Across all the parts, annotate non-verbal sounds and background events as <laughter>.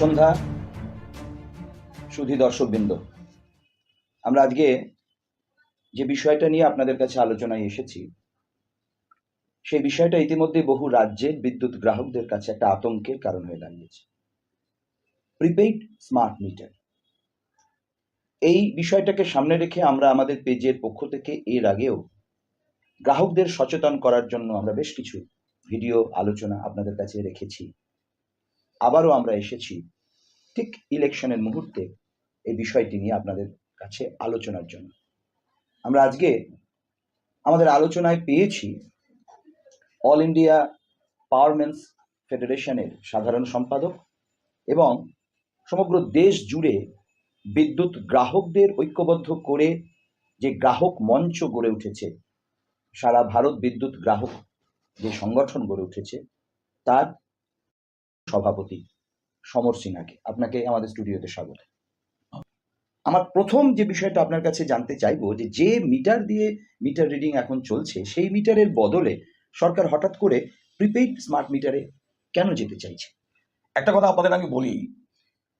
সন্ধ্যা। সুধী দর্শকবৃন্দ, আমরা আজকে যে বিষয়টা নিয়ে আপনাদের কাছে আলোচনায় এসেছি, সেই বিষয়টা ইতিমধ্যে বহু রাজ্যের বিদ্যুৎ গ্রাহকদের কাছে একটা আতঙ্কের কারণ হয়ে দাঁড়িয়েছে। প্রিপেইড স্মার্ট মিটার, এই বিষয়টাকে সামনে রেখে আমরা আমাদের পেজের পক্ষ থেকে এর আগেও গ্রাহকদের সচেতন করার জন্য আমরা বেশ কিছু ভিডিও আলোচনা আপনাদের কাছে রেখেছি। আবারও আমরা এসেছি ঠিক ইলেকশনের মুহূর্তে এই বিষয়টি নিয়ে আপনাদের কাছে আলোচনার জন্য। আমরা আজকে আমাদের আলোচনায় পেয়েছি অল ইন্ডিয়া পাওয়ারমেন্স ফেডারেশনের সাধারণ সম্পাদক এবং সমগ্র দেশ জুড়ে বিদ্যুৎ গ্রাহকদের ঐক্যবদ্ধ করে যে গ্রাহক মঞ্চ গড়ে উঠেছে, সারা ভারত বিদ্যুৎ গ্রাহক যে সংগঠন গড়ে উঠেছে, তার সভাপতি সমর সিনহাকে। আপনাকে আমাদের স্টুডিওতে স্বাগত। আমার প্রথম যে বিষয়টা আপনার কাছে জানতে চাইব, যে যে মিটার দিয়ে মিটার রিডিং এখন চলছে, সেই মিটারের বদলে সরকার হঠাৎ করে প্রিপেইড স্মার্ট মিটারে কেন যেতে চাইছে? একটা কথা আপনাদের আমি বলি,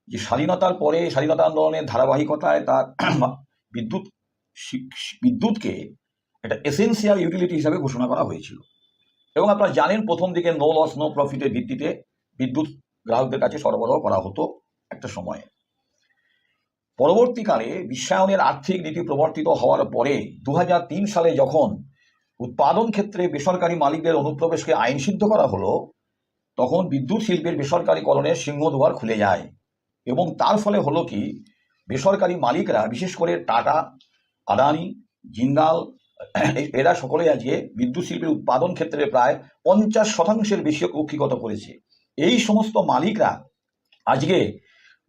যে স্বাধীনতার পরে স্বাধীনতা আন্দোলনের ধারাবাহিকতায় তার বিদ্যুৎ বিদ্যুৎকে একটা এসেন্সিয়াল ইউটিলিটি হিসাবে ঘোষণা করা হয়েছিল। এবং আপনারা জানেন প্রথম দিকে নো লস নো প্রফিটের ভিত্তিতে বিদ্যুৎ গ্রাহকদের কাছে সরবরাহ করা হতো একটা সময়ে। পরবর্তীকালে বিশ্বায়নের আর্থিক নীতি প্রবর্তিত হওয়ার পরে দু হাজার তিন সালে যখন উৎপাদন ক্ষেত্রে বেসরকারি মালিকদের অনুপ্রবেশকে আইনসিদ্ধ করা হলো, তখন বিদ্যুৎ শিল্পের বেসরকারীকরণের সিংহদুয়ার খুলে যায় এবং তার ফলে হলো কি, বেসরকারি মালিকরা, বিশেষ করে টাটা, আদানি, জিন্দাল, এরা সকলে আজকে বিদ্যুৎ শিল্পের উৎপাদন ক্ষেত্রে প্রায় পঞ্চাশ শতাংশের বেশি কক্ষিগত করেছে। এই সমস্ত মালিকরা আজকে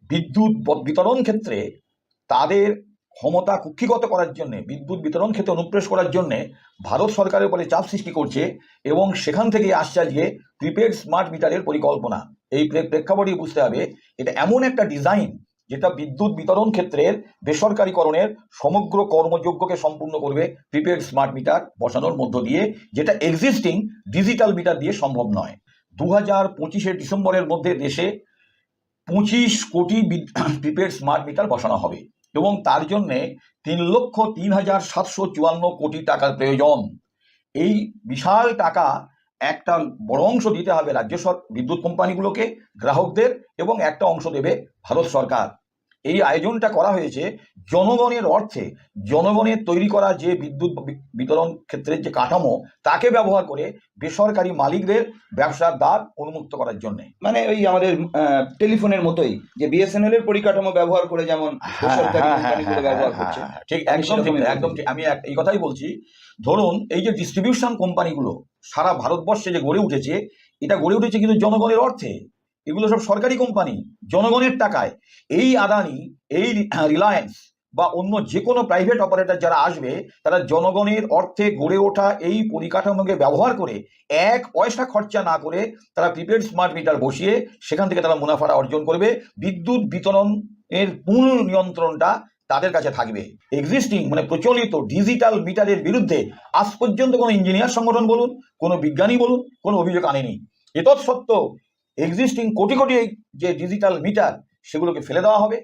বিদ্যুৎ বিতরণ ক্ষেত্রে তাদের ক্ষমতা কুক্ষিগত করার জন্যে, বিদ্যুৎ বিতরণ ক্ষেত্রে অনুপ্রেশ করার জন্যে ভারত সরকারের উপরে চাপ সৃষ্টি করছে এবং সেখান থেকে আসছে আজকে প্রিপেড স্মার্ট মিটারের পরিকল্পনা। এই প্রে- প্রেক্ষাপটে বুঝতে হবে, এটা এমন একটা ডিজাইন যেটা বিদ্যুৎ বিতরণ ক্ষেত্রের বেসরকারীকরণের সমগ্র কর্মযোগ্যকে সম্পূর্ণ করবে প্রিপেড স্মার্ট মিটার বসানোর মধ্য দিয়ে, যেটা এক্সিস্টিং ডিজিটাল মিটার দিয়ে সম্ভব নয়। দু হাজার পঁচিশে ডিসেম্বরের মধ্যে দেশে পঁচিশ কোটি <clears throat> প্রিপেড স্মার্ট মিটার বসানো হবে এবং তার জন্যে তিন লক্ষ তিন হাজার সাতশো চুয়ান্ন কোটি টাকার প্রয়োজন। এই বিশাল টাকা একটা বড় অংশ দিতে হবে রাজ্য সর বিদ্যুৎ কোম্পানিগুলোকে, গ্রাহকদের এবং একটা অংশ দেবে ভারত সরকার। এই আয়োজনটা করা হয়েছে জনগণের অর্থে। জনগণের তৈরি করা যে বিদ্যুৎ বিতরণ ক্ষেত্রের যে কাঠামো তাকে ব্যবহার করে বেসরকারি মালিকদের ব্যবসার দ্বার উন্মুক্ত করার জন্য। মানে ওই আমাদের টেলিফোনের মতোই যে বিএসএনএল এর পরিকাঠামো ব্যবহার করে যেমন বেসরকারি কোম্পানিগুলো ব্যবহার ঠিক আমি একদম একদম আমি এই কথাই বলছি। ধরুন এই যে ডিস্ট্রিবিউশন কোম্পানিগুলো সারা ভারতবর্ষে যে গড়ে উঠেছে এটা গড়ে উঠেছে কিন্তু জনগণের অর্থে। এগুলো সব সরকারি কোম্পানি জনগণের টাকায়। এই আদানি, এই রিলায়েন্স বা অন্য যে কোনো প্রাইভেট অপারেটর যারা আসবে, তারা জনগণের অর্থে গড়ে ওঠা এই পরিকাঠামোকে ব্যবহার করে এক পয়সা খরচা না করে তারা প্রিপেড স্মার্ট মিটার বসিয়ে সেখান থেকে তারা মুনাফাটা অর্জন করবে। বিদ্যুৎ বিতরণের পূর্ণ নিয়ন্ত্রণটা তাদের কাছে থাকবে। এক্সিস্টিং মানে প্রচলিত ডিজিটাল মিটারের বিরুদ্ধে আজ পর্যন্ত কোনো ইঞ্জিনিয়ার সংগঠন বলুন, কোনো বিজ্ঞানী বলুন, কোনো অভিযোগ আনেনি। এতৎ সত্ত্বেও এক্সিস্টিং কোটি কোটি যে ডিজিটাল মিটার সেগুলোকে ফেলে দেওয়া হবে।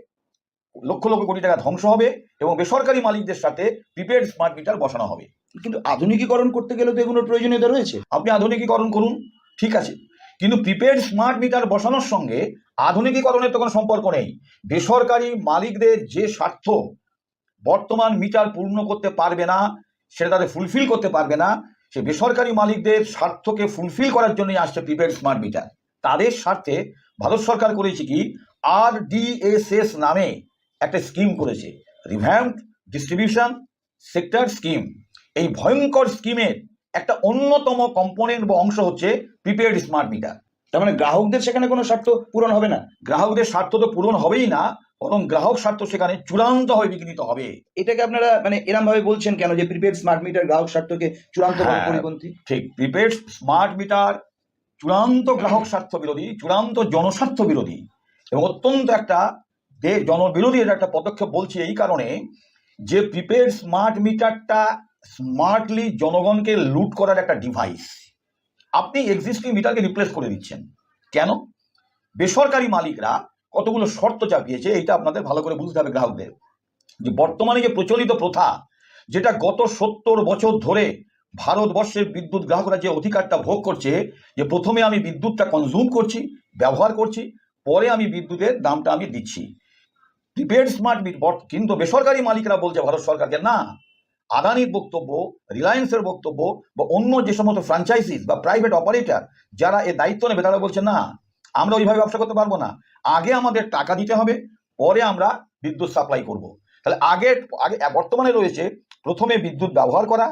লক্ষ লক্ষ কোটি টাকা ধ্বংস হবে এবং বেসরকারি মালিকদের সাথে প্রিপেড স্মার্ট মিটার বসানো হবে। কিন্তু আধুনিকীকরণ করতে গেলে তো এগুলোর প্রয়োজনীয়তা রয়েছে। আপনি আধুনিকীকরণ করুন, ঠিক আছে। কিন্তু প্রিপেড স্মার্ট মিটার বসানোর সঙ্গে আধুনিকীকরণের তো কোনো সম্পর্ক নেই। বেসরকারি মালিকদের যে স্বার্থ বর্তমান মিটার পূর্ণ করতে পারবে না, সেটা তাদের ফুলফিল করতে পারবে না, সে বেসরকারি মালিকদের স্বার্থকে ফুলফিল করার জন্যই আসছে প্রিপেড স্মার্ট মিটার তাদের স্বার্থে ভারত সরকার করেছে কি? আর ডিএসএস নামে একটা স্কিম করেছে রিভ্যাম্প ডিস্ট্রিবিউশন সেক্টর স্কিম এই ভয়ঙ্কর স্কিমের একটা অন্যতম কম্পোনেন্ট বা অংশ হচ্ছে প্রিপেড স্মার্ট মিটার তার মানে গ্রাহকদের সেখানে কোনো স্বার্থ পূরণ হবে না। গ্রাহকদের স্বার্থ তো পূরণ হবেই না বরং গ্রাহক স্বার্থ সেখানে চূড়ান্তভাবে বিঘ্নিত হবে। এটাকে আপনারা মানে এরম ভাবে বলছেন কেন যে প্রিপেড স্মার্ট মিটার গ্রাহক স্বার্থকে চূড়ান্ত হ্যাঁ। পরিপন্থী? ঠিক। প্রিপেড স্মার্ট মিটার চূড়ান্ত গ্রাহক স্বার্থ বিরোধী, চূড়ান্ত জনস্বার্থ বিরোধী এবং অত্যন্ত একটা জনবিরোধী এটা একটা পদক্ষেপ বলছি এই কারণে যে প্রিপেড স্মার্ট মিটারটা স্মার্টলি জনগণকে লুট করার একটা ডিভাইস আপনি এক্সিস্টিং মিটারকে রিপ্লেস করে দিচ্ছেন। কেন? বেসরকারি মালিকরা কতগুলো শর্ত চাপিয়েছে এটা আপনাদের ভালো করে বুঝতে হবে গ্রাহকদের। যে বর্তমানে যে প্রচলিত প্রথা, যেটা গত সত্তর বছর ধরে ভারতবর্ষের বিদ্যুৎ গ্রাহকরা যে অধিকারটা ভোগ করছে, যে প্রথমে আমি বিদ্যুৎটা কনজিউম করছি, ব্যবহার করছি, পরে আমি বিদ্যুতের দামটা আমি দিচ্ছি। প্রিপেড স্মার্ট মিট কিন্তু বেসরকারি মালিকরা বলছে ভারত সরকারকে, না, আদানির বক্তব্য, রিলায়েন্সের বক্তব্য বা অন্য যে সমস্ত ফ্র্যাঞ্চাইজিস বা প্রাইভেট অপারেটর যারা এ দায়িত্ব নেবে, তারা বলছে, না, আমরা ওইভাবে ব্যবসা করতে পারব না। আগে আমাদের টাকা দিতে হবে, পরে আমরা বিদ্যুৎ সাপ্লাই করব। তাহলে আগে আগে বর্তমানে রয়েছে প্রথমে বিদ্যুৎ ব্যবহার করা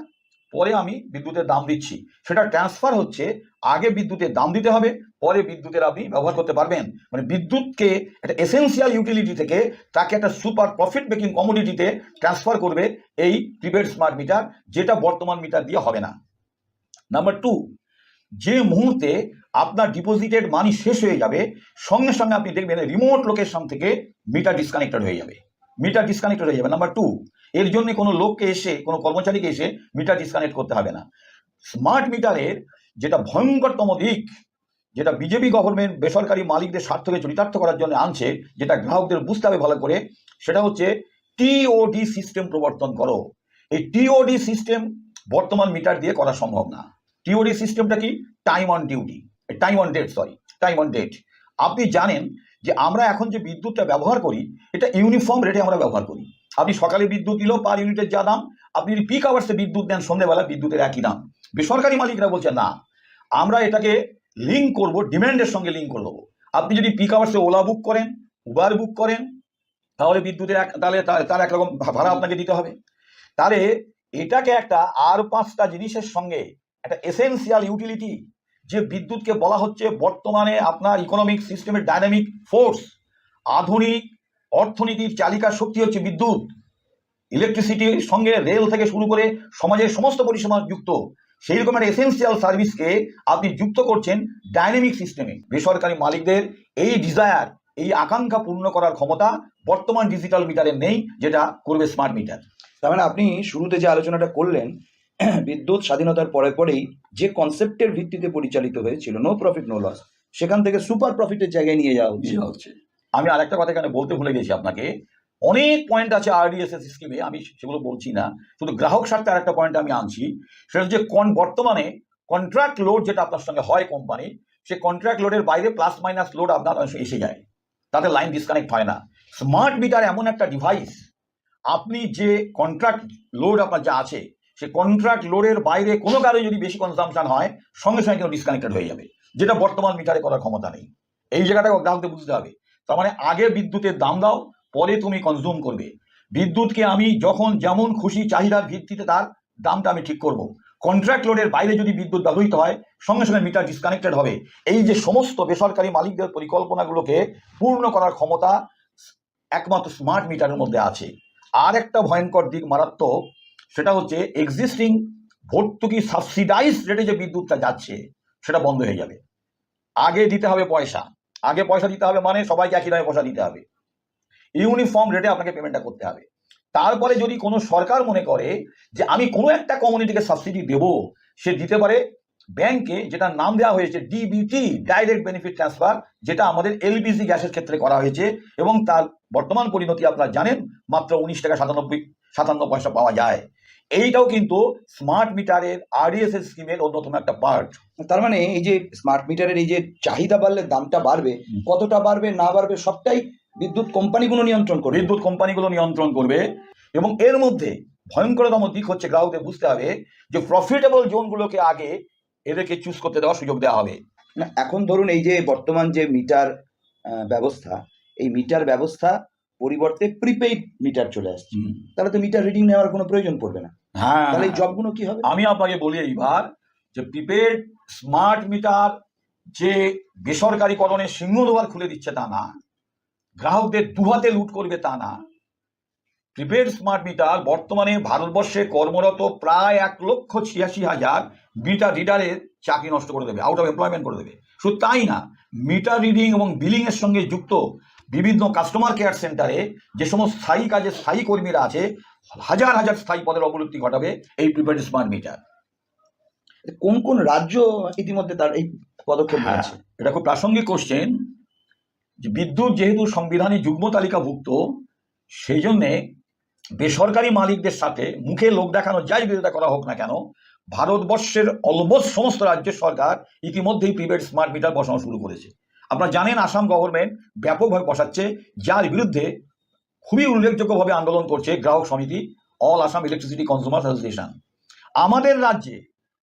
পরে আমি বিদ্যুতের দাম দিচ্ছি। সেটা ট্রান্সফার হচ্ছে, আগে বিদ্যুতের দাম দিতে হবে, পরে বিদ্যুতের আপনি ব্যবহার করতে পারবেন। মানে বিদ্যুৎকে একটা এসেন্সিয়াল ইউটিলিটি থেকে তাকে একটা সুপার প্রফিট মেকিং কমোডিটিতে ট্রান্সফার করবে এই প্রিপেড স্মার্ট মিটার যেটা বর্তমান মিটার দিয়ে হবে না। নাম্বার টু যে মুহূর্তে আপনার ডিপোজিটেড মানি শেষ হয়ে যাবে, সঙ্গে সঙ্গে আপনি দেখবেন রিমোট লোকেশন থেকে মিটার ডিসকানেক্টেড হয়ে যাবে। মিটার ডিসকানেক্টেড হয়ে যাবে। নাম্বার টু এর জন্য কোনো লোককে এসে, কোনো কর্মচারীকে এসে মিটার ডিসকানেক্ট করতে হবে না। স্মার্ট মিটারের যেটা ভয়ঙ্করতম দিক, যেটা বিজেপি গভর্নমেন্ট বেসরকারি মালিকদের স্বার্থকে চরিতার্থ করার জন্য আনছে, যেটা গ্রাহকদের বুঝতে হবে ভালো করে, সেটা হচ্ছে টিওডি সিস্টেম প্রবর্তন করো। এই টিওডি সিস্টেম বর্তমান মিটার দিয়ে করা সম্ভব না। টিওডি সিস্টেমটা কি? Time on duty time on date sorry time on date আপনি জানেন যে আমরা এখন যে বিদ্যুৎটা ব্যবহার করি, এটা ইউনিফর্ম রেটে আমরা ব্যবহার করি। আপনি সকালে বিদ্যুৎ দিল পার ইউনিটের যা দাম, আপনি যদি পিক আওয়ার্সে বিদ্যুৎ দেন সন্ধ্যেবেলা বিদ্যুতের একই দাম। বেসরকারি মালিকরা বলছে, না, আমরা এটাকে লিঙ্ক করব ডিম্যান্ডের সঙ্গে লিঙ্ক করে আপনি যদি পিক আওয়ার্সে ওলা বুক করেন উবার বুক করেন, তাহলে বিদ্যুতের এক, তাহলে তার একরকম ভাড়া আপনাকে দিতে হবে। তাহলে এটাকে একটা আর পাঁচটা জিনিসের সঙ্গে, একটা এসেন্সিয়াল ইউটিলিটি যে বিদ্যুৎকে বলা হচ্ছে বর্তমানে আপনার ইকোনমিক সিস্টেমের ডাইনামিক ফোর্স আধুনিক অর্থনীতির চালিকা শক্তি হচ্ছে বিদ্যুৎ। ইলেকট্রিসিটির সঙ্গে রেল থেকে শুরু করে সমাজের সমস্ত পরিষেবা যুক্ত। সেই রকম একটা এসেন্সিয়াল সার্ভিসকে আপনি যুক্ত করছেন ডাইনামিক সিস্টেমে বেসরকারি মালিকদের এই ডিজায়ার এই আকাঙ্ক্ষা পূর্ণ করার ক্ষমতা বর্তমান ডিজিটাল মিটারে নেই যেটা করবে স্মার্ট মিটার তার মানে আপনি শুরুতে যে আলোচনাটা করলেন বিদ্যুৎ স্বাধীনতার পরে পরেই যে কনসেপ্টের ভিত্তিতে পরিচালিত হয়েছিল নো প্রফিট নো লস সেখান থেকে সুপার প্রফিটের জায়গায় নিয়ে যাওয়া উচিত। হচ্ছে আমি আরেকটা কথা এখানে বলতে ভুলে গেছি আপনাকে। অনেক পয়েন্ট আছে আরডিএসএস স্কিমে আমি সেগুলো বলছি না। শুধু গ্রাহক স্বার্থে আরেকটা পয়েন্ট আমি আনছি, সেটা হচ্ছে কন বর্তমানে কন্ট্রাক্ট লোড যেটা আপনার সঙ্গে হয় কোম্পানি সে কন্ট্রাক্ট লোডের বাইরে প্লাস মাইনাস লোড আপনার এসে যায়। তাতে লাইন ডিসকানেক্ট হয় না। স্মার্ট মিটার এমন একটা ডিভাইস আপনি যে কন্ট্রাক্ট লোড আপনার যা আছে, সে কন্ট্রাক্ট লোডের বাইরে কোনো কারণে যদি বেশি কনজামশন হয়, সঙ্গে সঙ্গে কিন্তু ডিসকানেক্টেড হয়ে যাবে, যেটা বর্তমান মিটারে করার ক্ষমতা নেই। এই জায়গাটাকে গ্রাহকদের বুঝতে হবে। তার মানে আগে বিদ্যুতের দাম দাও, পরে তুমি কনজিউম করবে। বিদ্যুৎকে আমি যখন যেমন খুশি চাহিদার ভিত্তিতে তার দামটা আমি ঠিক করব। কন্ট্রাক্ট লোডের বাইরে যদি বিদ্যুৎ ব্যবহৃত হয়, সঙ্গে সঙ্গে মিটার ডিসকানেক্টেড হবে। এই যে সমস্ত বেসরকারি মালিকদের পরিকল্পনাগুলোকে পূর্ণ করার ক্ষমতা একমাত্র স্মার্ট মিটারের মধ্যে আছে। আর একটা ভয়ঙ্কর দিক মারাত্মক, সেটা হচ্ছে এক্সিস্টিং ভর্তুকি সাবসিডাইজ রেটে যে বিদ্যুৎটা যাচ্ছে, সেটা বন্ধ হয়ে যাবে। আগে দিতে হবে পয়সা। আগে পয়সা দিতে হবে মানে সবাইকে একই দামে পয়সা দিতে হবে। ইউনিফর্ম রেটে আপনাকে পেমেন্টটা করতে হবে। তারপরে যদি কোনো সরকার মনে করে যে আমি কোনো একটা কমিউনিটিকে সাবসিডি দেব, সে দিতে পারে ব্যাংকে যেটা নাম দেওয়া হয়েছে ডিবিটি ডাইরেক্ট বেনিফিট ট্রান্সফার যেটা আমাদের এলপিজি গ্যাসের ক্ষেত্রে করা হয়েছে এবং তার বর্তমান পরিণতি আপনারা জানেন, মাত্র উনিশ টাকা সাতানব্বই, সাতান্ন পয়সা পাওয়া যায়। এইটাও কিন্তু স্মার্ট মিটারের আরডিএসএস স্কিমের অন্যতম একটা পার্ট তার মানে এই যে স্মার্ট মিটারের এই যে চাহিদা বাড়লে দামটা বাড়বে কতটা বাড়বে না বাড়বে সবটাই বিদ্যুৎ কোম্পানিগুলো নিয়ন্ত্রণ করবে। বিদ্যুৎ কোম্পানিগুলো নিয়ন্ত্রণ করবে এবং এর মধ্যে ভয়ঙ্করতম দিক হচ্ছে গ্রাহকদের বুঝতে হবে যে প্রফিটেবল জোনগুলোকে আগে এদেরকে চুজ করতে দেওয়ার সুযোগ দেওয়া হবে। না এখন ধরুন এই যে বর্তমান যে মিটার ব্যবস্থা এই মিটার ব্যবস্থা পরিবর্তে প্রিপেইড মিটার চলে আসছে। তাহলে তো মিটার রিডিং নেওয়ার কোনো প্রয়োজন পড়বে না। হ্যাঁ তাহলে এই জবগুলো কি হবে? আমি আপনাকে বলি এইবার যে প্রিপেড স্মার্ট মিটার যে বেসরকারিকরণের সিংহদ্বার খুলে দিচ্ছে তা না গ্রাহকদের দুহাতে লুট করবে তা না। প্রিপেড স্মার্ট মিটার বর্তমানে ভারতবর্ষে কর্মরত প্রায় এক লক্ষ ছিয়াশি হাজার মিটার রিডারের চাকরি নষ্ট করে দেবে আউট অফ এমপ্লয়মেন্ট করে দেবে। শুধু তাই না মিটার রিডিং এবং বিলিং এর সঙ্গে যুক্ত বিভিন্ন কাস্টমার কেয়ার সেন্টারে যে সমস্ত স্থায়ী কাজে স্থায়ী কর্মীরা আছে হাজার হাজার স্থায়ী পদের অবলুপ্তি ঘটাবে এই প্রিপেড স্মার্ট মিটার কোন কোন রাজ্য ইতিমধ্যে তার এই পদক্ষেপ হ্যাঁ। নিয়েছে? এটা খুব প্রাসঙ্গিক কোশ্চেন যে বিদ্যুৎ যেহেতু সংবিধানে যুগ্ম তালিকাভুক্ত সেই জন্যে বেসরকারি মালিকদের সাথে মুখে লোক দেখানো যাই বিরোধিতা করা হোক না কেন ভারতবর্ষের অলমোস্ট সমস্ত রাজ্যের সরকার ইতিমধ্যেই প্রিপেড স্মার্ট মিটার বসানো শুরু করেছে। আপনারা জানেন আসাম গভর্নমেন্ট ব্যাপকভাবে বসাচ্ছে, যার বিরুদ্ধে খুবই উল্লেখযোগ্যভাবে আন্দোলন করছে গ্রাহক সমিতি all Assam electricity consumer association আমাদের রাজ্যে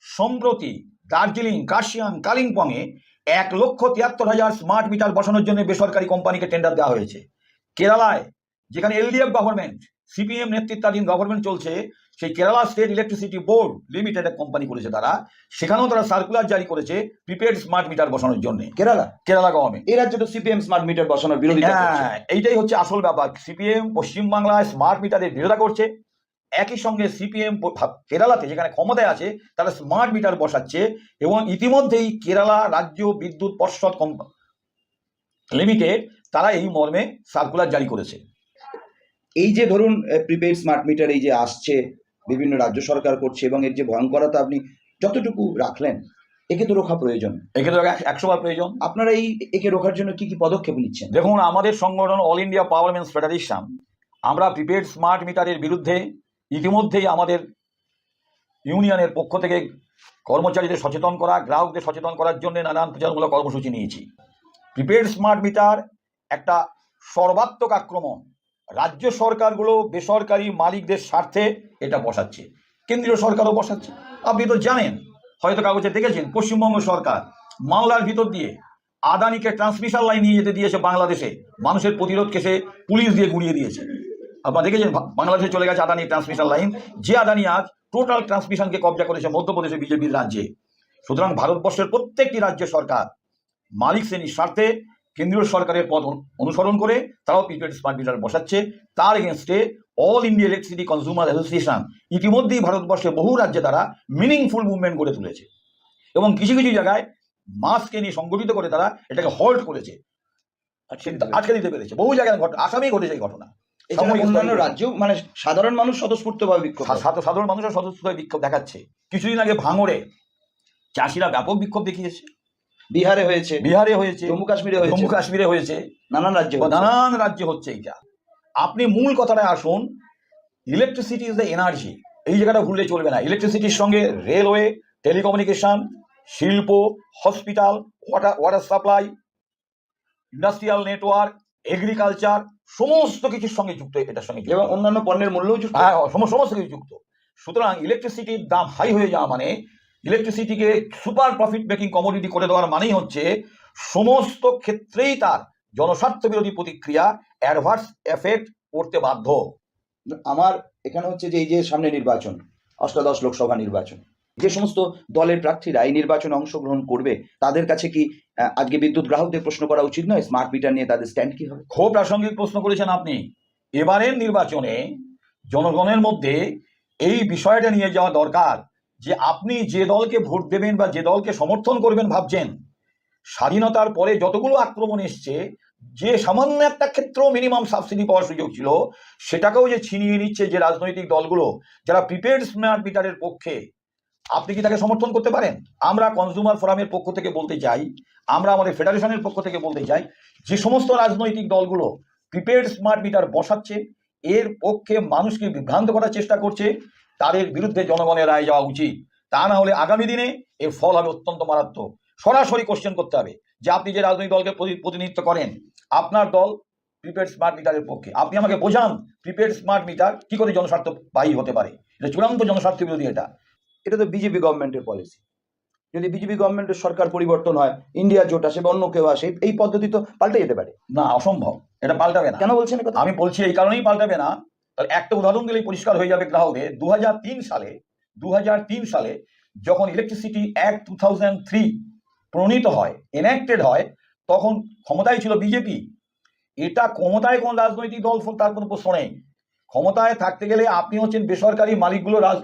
সম্প্রতি দার্জিলিং, কার্শিয়াং, কালিম্পংয়ে এক লক্ষ তিয়াত্তর হাজার স্মার্ট মিটার বসানোর জন্য বেসরকারি কোম্পানিকে টেন্ডার দেওয়া হয়েছে। কেরালায়, যেখানে এলডিএফ গভর্নমেন্ট সিপিএম নেতৃত্বাধীন গভর্নমেন্ট চলছে সেই Kerala state electricity board limited এক কোম্পানি করেছে তারা। সেখানেও তারা সার্কুলার জারি করেছে প্রিপেড স্মার্ট মিটার বসানোর জন্য। কেরালা কেরালা গভর্নমেন্ট এই রাজ্যে তো সিপিএম স্মার্ট মিটার বসানোর বিরোধিতা করছে। হ্যাঁ এইটাই হচ্ছে আসল ব্যাপার। সিপিএম পশ্চিমবাংলায় স্মার্ট মিটারের বিরোধিতা করছে। একই সঙ্গে সিপিএম কেরালাতে যেখানে ক্ষমতায় আছে তারা স্মার্ট মিটার বসাচ্ছে এবং ইতিমধ্যেই কেরালা রাজ্য বিদ্যুৎ পর্ষদ লিমিটেড তারা এই মর্মে সার্কুলার জারি করেছে। এই যে ধরুন প্রিপেড স্মার্ট মিটার এই যে আসছে বিভিন্ন রাজ্য সরকার করছে এবং এর যে ভয়ঙ্করতা আপনি যতটুকু রাখলেন একে তো রোখা প্রয়োজন। একে তো একশো বার প্রয়োজন। আপনারা এই একে রোখার জন্য কি কি পদক্ষেপ নিচ্ছেন? দেখুন আমাদের সংগঠন all India power powermen's federation আমরা প্রিপেড স্মার্ট মিটারের বিরুদ্ধে ইতিমধ্যেই আমাদের ইউনিয়নের পক্ষ থেকে কর্মচারীদের সচেতন করা গ্রাহকদের সচেতন করার জন্য নানান প্রচারমূলক কর্মসূচি নিয়েছি। প্রিপেড স্মার্ট মিটার একটা সর্বাত্মক আক্রমণ রাজ্য সরকারগুলো বেসরকারি মালিকদের স্বার্থে এটা বসাচ্ছে। কেন্দ্রীয় সরকারও বসাচ্ছে। আপনি তো জানেন, হয়তো কাগজে দেখেছেন, পশ্চিমবঙ্গ সরকার মামলার ভিতর দিয়ে আদানিকে ট্রান্সমিশন লাইন নিয়ে যেতে দিয়েছে বাংলাদেশে। মানুষের প্রতিরোধ কেসে পুলিশ দিয়ে গুড়িয়ে দিয়েছে। আপনারা দেখেছেন বাংলাদেশে চলে গেছে আদানি ট্রান্সমিশন লাইন। যে আদানি আজ টোটাল ট্রান্সমিশনকে কবজা করেছে মধ্যপ্রদেশে বিজেপির রাজ্যে। সুতরাং ভারতবর্ষের প্রত্যেকটি রাজ্য সরকার মালিক শ্রেণির স্বার্থে কেন্দ্রীয় সরকারের পথ অনুসরণ করে তারাও প্রিপেড স্মার্ট মিটার বসাচ্ছে। তার এগেনস্টে all India electricity consumer association ইতিমধ্যেই ভারতবর্ষে বহু রাজ্যে তারা মিনিংফুল মুভমেন্ট গড়ে তুলেছে। এবং কিছু কিছু জায়গায় মাসকে নিয়ে সংগঠিত করে তারা এটাকে হল্ট করেছে। আটকে দিতে পেরেছে। বহু জায়গায় ঘটনা আসামেই ঘটেছে এই ঘটনা। অন্যান্য রাজ্যেও মানে সাধারণ মানুষ স্বতঃস্ফূর্তভাবে বিক্ষোভ সাধারণ মানুষের সদস্য বিক্ষোভ দেখাচ্ছে। কিছুদিন আগে ভাঙড়ে চাষিরা ব্যাপক বিক্ষোভ দেখিয়েছে। বিহারে হয়েছে বিহারে হয়েছে জম্মু কাশ্মীরে হয়েছে জম্মু কাশ্মীরে হয়েছে। নানান রাজ্যে নানান রাজ্যে হচ্ছে এইটা। আপনি মূল কথাটায় আসুন ইলেকট্রিসিটি ইজ দ্য এনার্জি এই জায়গাটা ভুললে চলবে না। ইলেকট্রিসিটির সঙ্গে রেলওয়ে টেলিকমিউনিকেশন শিল্প hospital water water supply industrial network agriculture সমস্ত কিছুর সঙ্গে যুক্ত এটার সঙ্গে। এবং অন্যান্য পণ্যের মূল্যও যুক্ত। হ্যাঁ সম- সমস্ত কিছু যুক্ত। সুতরাং ইলেকট্রিসিটির দাম হাই হয়ে যাওয়া মানে ইলেকট্রিসিটিকে সুপার প্রফিট মেকিং কমোডিটি করে দেওয়ার মানেই হচ্ছে সমস্ত ক্ষেত্রেই তার জনস্বার্থ বিরোধী প্রতিক্রিয়া অ্যাডভার্স এফেক্ট করতে বাধ্য। আমার এখানে হচ্ছে যে এই যে সামনে নির্বাচন অষ্টাদশ লোকসভা নির্বাচন যে সমস্ত দলের প্রার্থীরা এই নির্বাচনে অংশগ্রহণ করবে তাদের কাছে কি আজকে বিদ্যুৎ গ্রাহকদের প্রশ্ন করা উচিত নয়? স্মার্ট মিটার নিয়ে তাদের স্ট্যান্ড কি হবে? খুব প্রাসঙ্গিক প্রশ্ন করেছেন আপনি। এবারের নির্বাচনে জনগণের মধ্যে এই বিষয়টা নিয়ে যাওয়া দরকার। যে আপনি যে দলকে ভোট দেবেন বা যে দলকে সমর্থন করবেন ভাবছেন, স্বাধীনতার পরে যতগুলো আক্রমণ এসছে, যে সামান্য একটা ক্ষেত্র মিনিমাম সাবসিডি পাওয়ার সুযোগ ছিল, সেটাকেও যে ছিনিয়ে নিচ্ছে যে রাজনৈতিক দলগুলো, যারা প্রিপেড স্মার্ট মিটারের পক্ষে, আপনি কি তাকে সমর্থন করতে পারেন? আমরা কনজিউমার ফোরামের পক্ষ থেকে বলতে চাই, আমরা আমাদের ফেডারেশনের পক্ষ থেকে বলতে চাই, যে সমস্ত রাজনৈতিক দলগুলো প্রিপেড স্মার্ট মিটার বসাচ্ছে, এর পক্ষে মানুষকে বিভ্রান্ত করার চেষ্টা করছে তাদের বিরুদ্ধে জনগণের রায় যাওয়া উচিত। তা না হলে আগামী দিনে এর ফল হবে অত্যন্ত মারাত্মক। সরাসরি কোশ্চেন করতে হবে যে আপনি যে রাজনৈতিক দলকে প্রতি- প্রতিনিধিত্ব করেন আপনার দল প্রিপেড স্মার্ট মিটারের পক্ষে। আপনি আমাকে বোঝান প্রিপেড স্মার্ট মিটার কি করে জনস্বার্থ বাহী হতে পারে? এটা চূড়ান্ত জনস্বার্থ বিরোধী এটা। এটা তো বিজেপি গভর্নমেন্টের পলিসি যদি বিজেপি গভর্নমেন্টের সরকার পরিবর্তন হয় ইন্ডিয়া জোট আসে বা অন্য কেউ আসে এই পদ্ধতি তো পাল্টে যেতে পারে। না অসম্ভব। এটা পাল্টাবে না। কেন বলছেন আমি বলছি এই কারণেই পাল্টাবে না তাহলে একটা উদাহরণ দিলেই পরিষ্কার হয়ে যাবে গ্রাহকদের। দু হাজার তিন সালে দু হাজার তিন সালে যখন ইলেকট্রিসিটি অ্যাক্ট টু থ্রি প্রণীত হয় এনাক্টেড হয়, তখন ক্ষমতায় ছিল বিজেপি এটা ক্ষমতায় কোন রাজনৈতিক দল তার কোনো প্রশ্ন নেই। ক্ষমতায় থাকতে গেলে আপনি হচ্ছেন বেসরকারি মালিকগুলো রাজ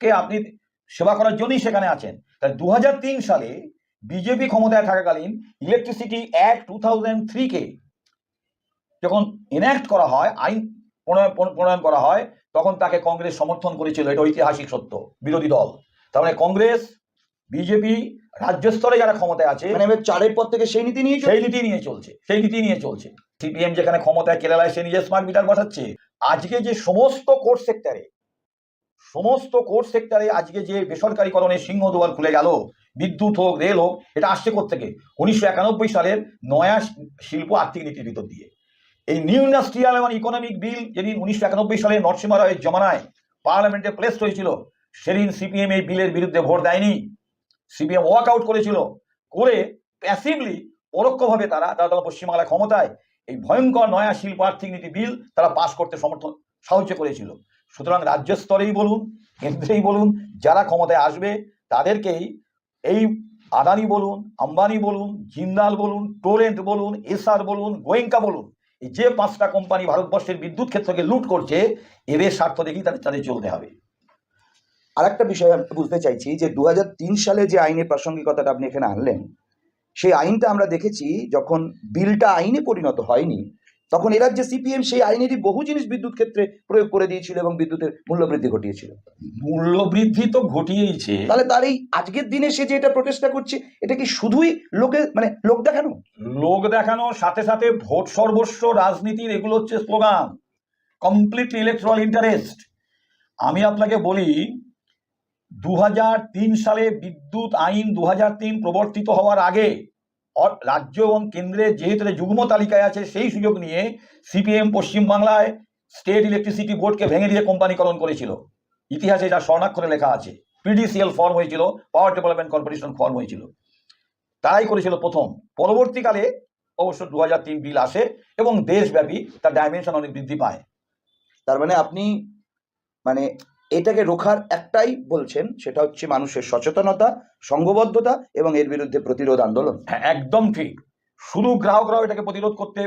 কে আপনি সেবা করার জন্যই সেখানে আছেন। তাই দু হাজার তিন সালে বিজেপি ক্ষমতায় থাকাকালীন ইলেকট্রিসিটি অ্যাক্ট টু থাউজেন্ড কে যখন এনাক্ট করা হয়, আইন প্রণয়ন প্রণয়ন করা হয় তখন তাকে কংগ্রেস সমর্থন করেছিল। এটা ঐতিহাসিক সত্য বিরোধী দল। তার মানে কংগ্রেস বিজেপি রাজ্য স্তরে যারা ক্ষমতায় আছে মানে চারের পর থেকে সেই নীতি নিয়ে সেই নীতি নিয়ে চলছে সেই নীতি নিয়ে চলছে। সিপিএম যেখানে ক্ষমতায় কেরালায় সে নিজের স্মার্ট মিটার বসাচ্ছে আজকে যে সমস্ত কোর্ট সেক্টরে সমস্ত কোর্ট সেক্টরে আজকে যে বেসরকারীকরণের সিংহ দুয়ার খুলে গেল বিদ্যুৎ হোক রেল হোক এটা আসছে থেকে উনিশশো একানব্বই সালের নয়া শিল্প আর্থিক নীতির ভিতর দিয়ে। এই নিউ ইন্ডাস্ট্রিয়াল এবং ইকোনমিক বিল যেদিন উনিশশো একানব্বই সালে নরসিংহ রায়ের জমানায় পার্লামেন্টে প্লেস হয়েছিল, সেদিন সিপিএম এই বিলের বিরুদ্ধে ভোট দেয়নি। সিপিএম ওয়াক আউট করেছিল, করে প্যাসিভলি পরোক্ষভাবে তারা তারা তখন পশ্চিমবাংলায় ক্ষমতায়, এই ভয়ঙ্কর নয়া শিল্প আর্থিক নীতি বিল তারা পাশ করতে সমর্থন সাহায্য করেছিল। সুতরাং রাজ্য স্তরেই বলুন, কেন্দ্রেই বলুন, যারা ক্ষমতায় আসবে, তাদেরকেই এই আদানি বলুন, আম্বানি বলুন, জিন্দাল বলুন টোরেন্ট বলুন এসআর বলুন, গোয়েঙ্কা বলুন যে পাঁচটা কোম্পানি ভারতবর্ষের বিদ্যুৎ ক্ষেত্রকে লুট করছে, এদের স্বার্থ দেখেই তাদের তাদের চলতে হবে। আরেকটা বিষয় আমি বুঝতে চাইছি যে দু হাজার তিন সালে যে আইনের প্রাসঙ্গিকতাটা আপনি এখানে আনলেন, সেই আইনটা আমরা দেখেছি যখন বিলটা আইনে পরিণত হয়নি তখন এ রাজ্যে সিপিএম সেই আইনেরই বহু জিনিস বিদ্যুৎ ক্ষেত্রে প্রয়োগ করে দিয়েছিল এবং বিদ্যুতের মূল্যবৃদ্ধি ঘটিয়েছিল। মূল্য বৃদ্ধি তো ঘটিয়েইছে। তাহলে তার এই আজকের দিনে সে যে এটা প্রচেষ্টা করছে এটা কি শুধুই লোকে মানে লোক দেখানো? লোক দেখানোর সাথে সাথে ভোট সর্বস্ব রাজনীতির এগুলো হচ্ছে স্লোগান কমপ্লিট ইলেকট্রাল ইন্টারেস্ট আমি আপনাকে বলি দু হাজার তিন সালে বিদ্যুৎ আইন দু হাজার তিন প্রবর্তিত হওয়ার আগে রাজ্য এবং কেন্দ্রে যেহেতু যুগ্ম তালিকায় আছে, সেই সুযোগ নিয়ে সিপিএম পশ্চিমবাংলায় স্টেট ইলেকট্রিসিটি বোর্ডকে ভেঙে দিয়ে কোম্পানিকরণ করেছিল। ইতিহাসে যা স্বর্ণাক্ষরে লেখা আছে। পিডিসিএল ফর্ম হয়েছিল পাওয়ার ডেভেলপমেন্ট কর্পোরেশন ফর্ম হয়েছিল। তারাই করেছিল প্রথম। পরবর্তীকালে অবশ্য দু হাজার তিন বিল আসে এবং দেশব্যাপী তার ডাইমেনশন অনেক বৃদ্ধি পায়। তার মানে আপনি মানে এটাকে রোখার একটাই বলছেন, সেটা হচ্ছে মানুষের সচেতনতা সংঘবদ্ধতা এবং এর বিরুদ্ধে প্রতিরোধ আন্দোলন। হ্যাঁ একদম ঠিক। শুধু গ্রাহকরাও এটাকে প্রতিরোধ করতে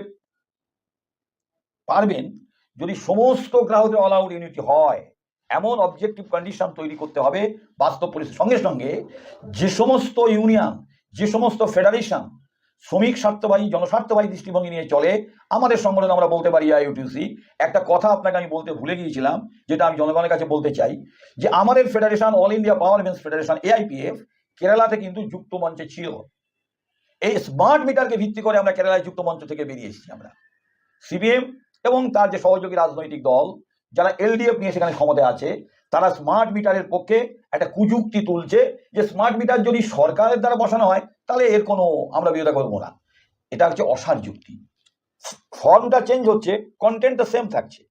পারবেন। যদি সমস্ত গ্রাহকের অল আউট ইউনিটি হয়, এমন অবজেক্টিভ কন্ডিশন তৈরি করতে হবে, বাস্তব পরিস্থিতির সঙ্গে সঙ্গে যে সমস্ত ইউনিয়ন যে সমস্ত ফেডারেশন শ্রমিক স্বার্থবাহী, জনস্বার্থবাহী দৃষ্টিভঙ্গি নিয়ে চলে। আমাদের সংগঠন আমরা বলতে পারি আইউটিউসি একটা কথা আপনাকে আমি বলতে ভুলে গিয়েছিলাম, যেটা আমি জনগণের কাছে বলতে চাই, যে আমাদের federation all India powermen's federation AIPF কেরালাতে কিন্তু যুক্ত মঞ্চে ছিল। এই স্মার্ট মিটারকে ভিত্তি করে আমরা কেরালায় যুক্ত মঞ্চ থেকে বেরিয়ে এসেছি আমরা। সিপিএম এবং তার যে সহযোগী রাজনৈতিক দল, যারা এলডিএফ নিয়ে সেখানে ক্ষমতায় আছে, তারা স্মার্ট মিটারের পক্ষে একটা কুযুক্তি তুলছে যে স্মার্ট মিটার যদি সরকারের দ্বারা বসানো হয় তাহলে এর কোনো আমরা বিরোধিতা করব না। এটা হচ্ছে অসার যুক্তি। ফর্মটা চেঞ্জ হচ্ছে কন্টেন্টটা সেম থাকছে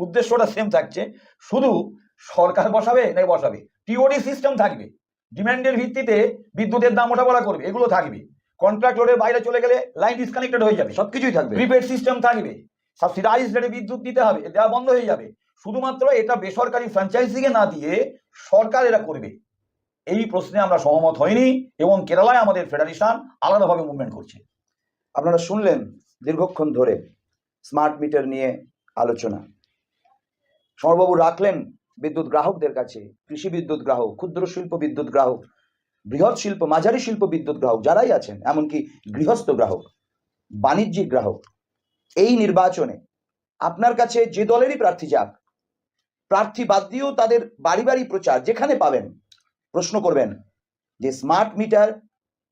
উদ্দেশ্যটা সেম থাকছে। শুধু সরকার বসাবে না বসাবে? টিওডি সিস্টেম থাকবে। ডিমান্ডের ভিত্তিতে বিদ্যুতের দাম ওঠা বলা করবে এগুলো থাকবে। কন্ট্রাক্ট লোডের বাইরে চলে গেলে লাইন ডিসকানেক্টেড হয়ে যাবে। সবকিছুই থাকবে। প্রিপেড সিস্টেম থাকবে। সাবসিডাইজ রেটে বিদ্যুৎ দিতে হবে দেওয়া বন্ধ হয়ে যাবে। শুধুমাত্র এটা বেসরকারি ফ্র্যাঞ্চাইজিকে না দিয়ে সরকার এরা করবে। এই প্রশ্নে আমরা সহমত হইনি এবং কেরালায় আমাদের ফেডারেশন আলাদাভাবে মুভমেন্ট করছে। আপনারা শুনলেন দীর্ঘক্ষণ ধরে স্মার্ট মিটার নিয়ে আলোচনা। সমরবাবু রাখলেন বিদ্যুৎ গ্রাহকদের কাছে, কৃষি বিদ্যুৎ গ্রাহক, ক্ষুদ্র শিল্প বিদ্যুৎ গ্রাহক, বৃহৎ শিল্প, মাঝারি শিল্প বিদ্যুৎ গ্রাহক যারাই আছেন, এমনকি গৃহস্থ গ্রাহক, বাণিজ্যিক গ্রাহক, এই নির্বাচনে আপনার কাছে যে দলেরই প্রার্থী যাক প্রার্থী বাদ দিয়েও তাদের বাড়ি বাড়ি প্রচার যেখানে পাবেন। প্রশ্ন করবেন যে স্মার্ট মিটার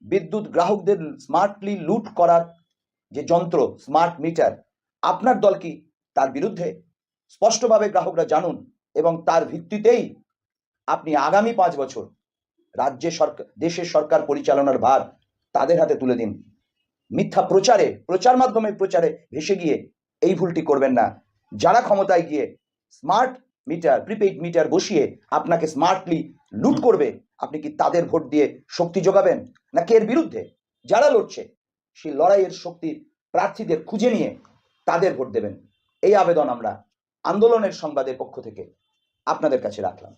বিদ্যুৎ গ্রাহকদের স্মার্টলি লুট করার যে যন্ত্র স্মার্ট মিটার আপনার দল কি তার বিরুদ্ধে? স্পষ্টভাবে গ্রাহকরা জানুন এবং তার ভিত্তিতেই আপনি আগামী পাঁচ বছর রাজ্যে সরকার, দেশের সরকার পরিচালনার ভার তাদের হাতে তুলে দিন। মিথ্যা প্রচারে, প্রচার মাধ্যমে প্রচারে ভেসে গিয়ে এই ভুলটি করবেন না। যারা ক্ষমতায় গিয়ে স্মার্ট মিটার প্রিপেইড মিটার বসিয়ে আপনাকে স্মার্টলি লুট করবে। আপনি কি তাদের ভোট দিয়ে শক্তি যোগাবেন? না কে এর বিরুদ্ধে? যারা লড়ছে সেই লড়াইয়ের শক্তির প্রার্থীদের খুঁজে নিয়ে তাদের ভোট দেবেন। এই আবেদন আমরা আন্দোলনের সংবাদের পক্ষ থেকে আপনাদের কাছে রাখলাম।